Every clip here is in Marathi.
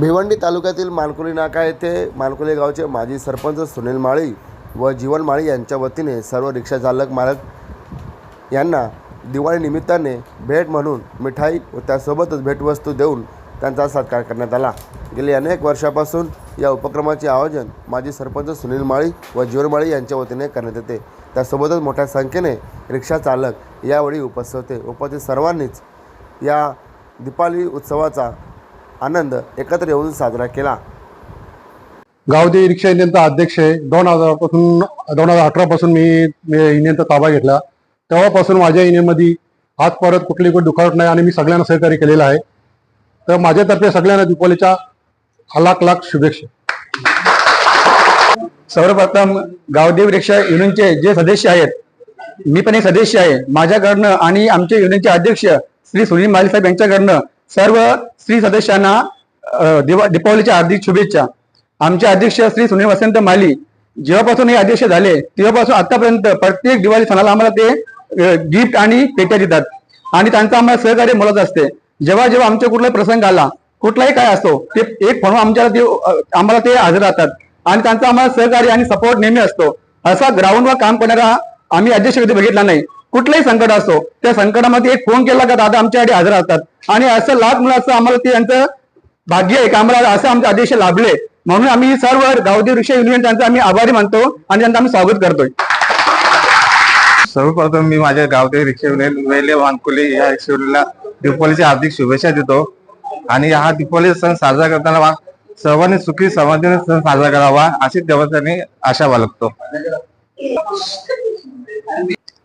भिवंडी तालुक्यातील मानकुली नाका येथे मानकुली गावचे माजी सरपंच सुनील माळी व जीवन माळी यांच्या वतीने सर्व रिक्षा चालक मालक यांना दिवाळी निमित्ताने भेट म्हणून मिठाई व त्यासोबतच भेटवस्तू देऊन त्यांचा सत्कार करण्यात आला. गेली अनेक वर्षापासून या उपक्रमाचे आयोजन माजी सरपंच सुनील माळी व जीवन माळी यांच्या वतीने करण्यात येते. त्यासोबतच मोठ्या संख्येने रिक्षा चालक यावेळी उपस्थित होते. उपस्थित सर्वांनीच या दीपावली उत्सवाचा आनंद एकत्र येऊन साजरा केला. गावदेवी रिक्षा युनियनचा अध्यक्ष आहे. दोन हजारपासून दोन हजार अठरा पासून मी मी युनियनचा ताबा घेतला. तेव्हापासून माझ्या युनियनमध्ये आज परत कुठली कुठली दुखापत नाही आणि मी सगळ्यांना सहकार्य केलेलं आहे. तर माझ्यातर्फे सगळ्यांना दीपावलीच्या लाख लाख शुभेच्छा. सर्वप्रथम गावदेव रिक्षा युनियनचे जे सदस्य आहेत मी पण एक सदस्य आहे. माझ्याकडनं आणि आमचे युनियनचे अध्यक्ष श्री सुनील माली साहेब यांच्याकडनं सर्व स्त्री सदस्यांना दिवा दीपावलीच्या हार्दिक शुभेच्छा. आमचे अध्यक्ष श्री सुनील वसंत माली जेव्हापासून हे अध्यक्ष झाले तेव्हापासून आतापर्यंत प्रत्येक दिवाळी सणाला आम्हाला ते गिफ्ट आणि पेट्या देतात. आणि त्यांचं आम्हाला सहकार्य मिळत असते. जेव्हा जेव्हा आमच्या कुठला प्रसंग आला कुठलाही काय असो ते एक फोन आमच्याला ते आम्हाला ते हजर राहतात. आणि त्यांचा आम्हाला सहकार्य आणि सपोर्ट नेहमी असतो. असा ग्राउंडवर काम करणारा आम्ही अध्यक्ष कधी बघितला नाही. कुठलंही संकट असो त्या संकटामध्ये एक फोन केला का दादा आमच्यासाठी हजर असतात. आणि असं लाख मुलाचं आम्हाला ते यांचं भाग्य आहे का आम्हाला असं आमचे अध्यक्ष लाभले. म्हणून आम्ही सर्व गावदेव रिक्षा युनियन त्यांचा आम्ही आभारी मानतो आणि त्यांचं आम्ही स्वागत करतोय. सर्वप्रथम मी माझ्या गावदेव रिक्षा युनियन वेले वानकुले या रिक्षा युनियनला दीपावलीच्या हार्दिक शुभेच्छा देतो. आणि हा दीपावली सण साजरा करताना सर्वांनी सुखी समाधीने सण साजरा करावा अशी देवतांनी आशा बाळगतो.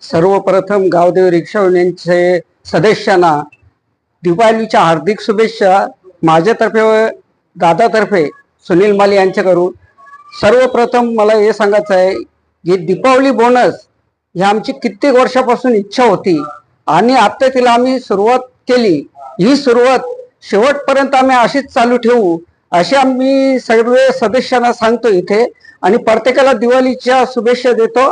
सर्वप्रथम गावदेव रिक्षा युनियनचे सदस्यांना दिवाळीच्या हार्दिक शुभेच्छा. माझ्यातर्फे व दादातर्फे सुनील माली यांच्याकडून. सर्वप्रथम मला हे सांगायचं आहे की दीपावली बोनस ही आमची कित्येक वर्षापासून इच्छा होती आणि आता तिला आम्ही सुरुवात केली. ही सुरुवात शेवटपर्यंत आम्ही अशीच चालू ठेवू असे आम्ही सर्व सदस्यांना सांगतो इथे. आणि प्रत्येकाला दिवाळीच्या शुभेच्छा देतो.